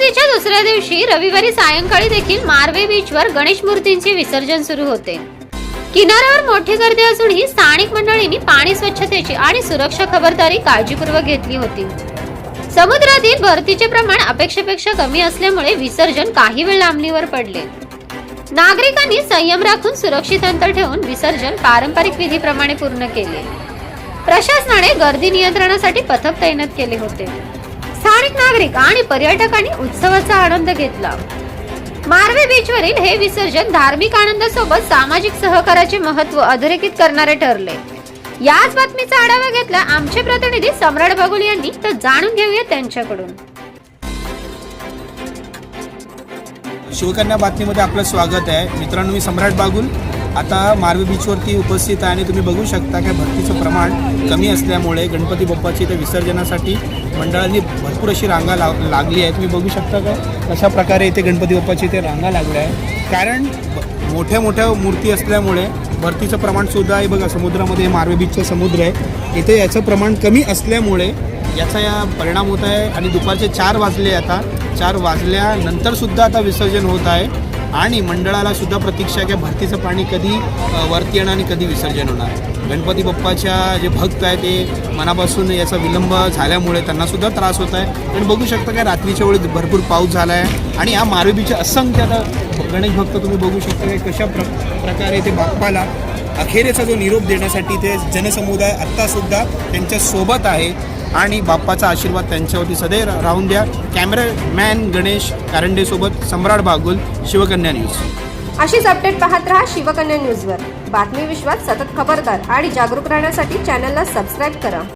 गणपतीच्या दुसऱ्या दिवशी रविवारी सायंकाळी देखील मारवे बीचवर गणेश मूर्तींचे विसर्जन सुरू होते. किनाऱ्यावर मोठी गर्दी असूनही स्थानिक मंडळींनी पाणी स्वच्छतेची आणि सुरक्षा खबरदारी काळजीपूर्वक घेतली होती. समुद्रातील भरतीचे प्रमाण अपेक्षेपेक्षा कमी असल्यामुळे विसर्जन काही वेळ लांबणीवर पडले. नागरिकांनी संयम राखून सुरक्षित अंतर ठेवून विसर्जन पारंपरिक विधीप्रमाणे पूर्ण केले. प्रशासनाने गर्दी नियंत्रणासाठी पथक तैनात केले होते. स्थानिक नागरिक आणि पर्यटकांनी उत्सवाचा आनंद घेतला. मारवे बीचवरील हे विसर्जन धार्मिक आनंदासोबत सामाजिक सहकाराचे महत्त्व अधोरेखित करणारे ठरले. याच बातमीचा आढावा घेतला आमचे प्रतिनिधी सम्राट बागुल यांनी तर जाणून घेऊया त्यांच्याकडून. शिवकन्या बातमीमध्ये आपलं स्वागत आहे. मित्रांनो मी सम्राट बागुल. आता मारवी बीचवरती उपस्थित आहे आणि तुम्ही बघू शकता की भरतीचं प्रमाण कमी असल्यामुळे गणपती बाप्पाची इथे विसर्जनासाठी मंडळांनी भरपूर अशी रांगा लाव लागली आहे. तुम्ही बघू शकता का? कशा प्रकारे इथे गणपती बाप्पाची इथे रांगा लागल्या आहे कारण मोठ्या मोठ्या मूर्ती असल्यामुळे भरतीचं प्रमाणसुद्धा आहे. बघा समुद्रामध्ये मार्वे बीचचं समुद्र आहे. इथे याचं प्रमाण कमी असल्यामुळे याचा या परिणाम होत आहे. आणि दुपारचे चार वाजले आता. चार वाजल्यानंतरसुद्धा आता विसर्जन होत आहे. आणि मंडळाला सुद्धा प्रतीक्षा की भरतीचं पाणी कधी वरती येणार आणि कधी विसर्जन होणार? गणपती बाप्पाच्या जे भक्त आहे ते मनापासून याचा विलंब झाल्यामुळे त्यांना सुद्धा त्रास होत आहे. पण बघू शकता काय रात्रीच्या वेळी भरपूर पाऊस झाला आहे आणि या मारुबीचे असंख्य आता गणेश भक्त तुम्ही बघू शकता काय कशा प्र प्रकारे ते बाप्पाला अखेरेचा जो निरोप देण्यासाठी ते जनसमुदाय आत्तासुद्धा त्यांच्यासोबत आहे. आणि बाप्पाचा आशीर्वाद त्यांच्यावरती सदैव राहून द्या. कॅमेरामॅन गणेश कारंडेसोबत सम्राट बागुल शिवकन्या न्यूज. अशीच अपडेट पाहत राहा शिवकन्या न्यूजवर. बातमी विश्वात सतत खबरदार आणि जागरूक राहण्यासाठी चॅनलला सबस्क्राईब करा.